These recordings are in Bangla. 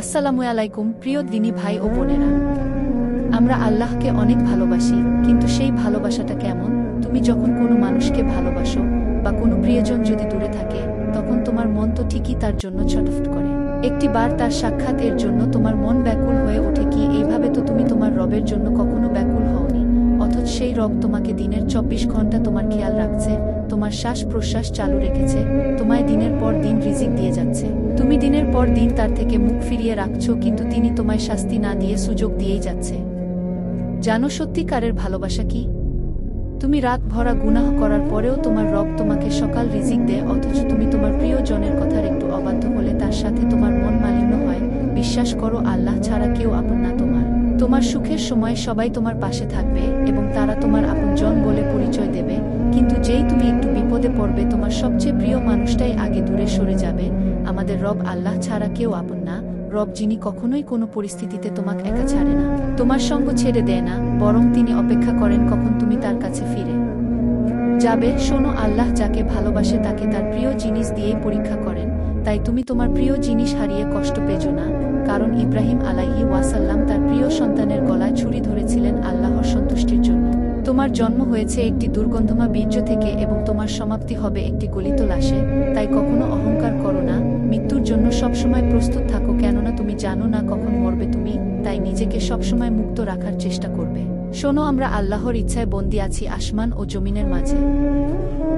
আসসালামু আলাইকুম, প্রিয় দিনী ভাই ও বোনেরা। আমরা আল্লাহকে অনেক ভালোবাসি, কিন্তু সেই ভালোবাসাটা কেমন? তুমি যখন কোনো মানুষকে ভালোবাসো বা কোনো প্রিয়জন যদি দূরে থাকে, তখন তোমার মন তো ঠিকই তার জন্য ছটফট করে। একটি বার তার সাক্ষাৎ এর জন্য তোমার মন ব্যাকুল হয়ে ওঠে কি? এইভাবে তো তুমি তোমার রবের জন্য কখনো ব্যাকুল হওনি। অথচ সেই রব তোমাকে দিনের চব্বিশ ঘণ্টা তোমার খেয়াল রাখছে, তোমার শ্বাস প্রশ্বাস চালু রেখেছে, তোমায় দিনের পর দিন রিজিক দিয়ে যাচ্ছে। দিনের পর দিন তার থেকে মুখ ফিরিয়ে রাখছো, কিন্তু তিনি তোমায় শাস্তি না দিয়ে সুযোগ দিয়েই যাচ্ছে। জানো সত্যিকারের ভালোবাসা কি? তুমি রাত ভরা গুনাহ করার পরেও তোমার রব তোমাকে সকাল রিজিক দেয়, অথচ তুমি তোমার প্রিয়জনের কথার একটু অবাধ্য হলে তার সাথে তোমার মন মালিন্য হয়। বিশ্বাস করো, আল্লাহ ছাড়া কেউ আপন না তোমার। তোমার সুখের সময় সবাই তোমার পাশে থাকবে এবং তারা তোমার তোমার সবচেয়ে প্রিয় মানুষটাই আগে দূরে সরে যাবে। আমাদের রব আল্লাহ ছাড়া কেউ আপন না। রব যিনি কখনোই কোনো পরিস্থিতিতে তোমাকে একা ছাড়ে না। তোমার সঙ্গ ছেড়ে দেয় না, বরং তিনি অপেক্ষা করেন কখন তুমি তার কাছে ফিরে। যাবে, শোনো, আল্লাহ যাকে ভালোবাসে তাকে তার প্রিয় জিনিস দিয়েই পরীক্ষা করেন। তাই তুমি তোমার প্রিয় জিনিস হারিয়ে কষ্ট পেজো না। কারণ ইব্রাহিম আলাইহি ওয়াসাল্লাম তার প্রিয় সন্তানের গলায় ছুরি জন্য তোমার জন্ম হয়েছে একটি দুর্গন্ধমা বীর্য থেকে এবং তোমার সমাপ্তি হবে একটি গলিত লাশে। তাই কখনো অহংকার করো না। মৃত্যুর জন্য সবসময় প্রস্তুত থাকো, কেননা তুমি জানো না কখন মরবে তুমি। তাই নিজেকে সবসময় মুক্ত রাখার চেষ্টা করবে। শোনো, আমরা আল্লাহর ইচ্ছায় বন্দি আছি আসমান ও জমিনের মাঝে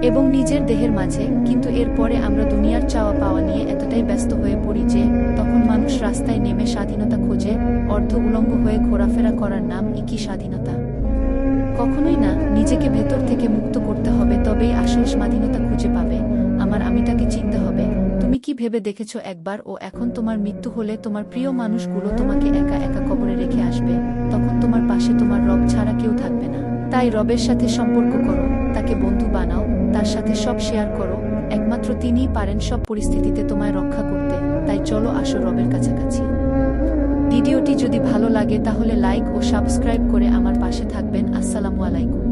এবং নিজের দেহের মাঝে। কিন্তু এরপরে আমরা দুনিয়ার চাওয়া পাওয়া নিয়ে এতটাই ব্যস্ত হয়ে পড়ি যে, তখন মানুষ রাস্তায় নেমে স্বাধীনতা খোঁজে। অর্ধ উলঙ্গ হয়ে ঘোরাফেরা করার নাম ইকি স্বাধীনতা। কখনোই না, নিজেকে ভেতর থেকে মুক্ত করতে হবে, তবেই আসল স্বাধীনতা খুঁজে পাবে। আমার আমিটাকে চিনতে হবে। তুমি কি ভেবে দেখেছ একবার, ও, এখন তোমার মৃত্যু হলে তোমার প্রিয় মানুষগুলো তোমাকে একা একা কবরে রেখে আসবে। তখন তোমার পাশে তোমার রব ছাড়া কেউ থাকবে না। তাই রবের সাথে সম্পর্ক করো, তাকে বন্ধু বানাও, তার সাথে সব শেয়ার করো। একমাত্র তিনিই পারেন সব পরিস্থিতিতে তোমায় রক্ষা করতে। তাই চলো আসো রবের কাছাকাছি। ভিডিওটি যদি ভালো লাগে তাহলে লাইক ও সাবস্ক্রাইব করে আমার পাশে থাকবেন। আসসালামু আলাইকুম।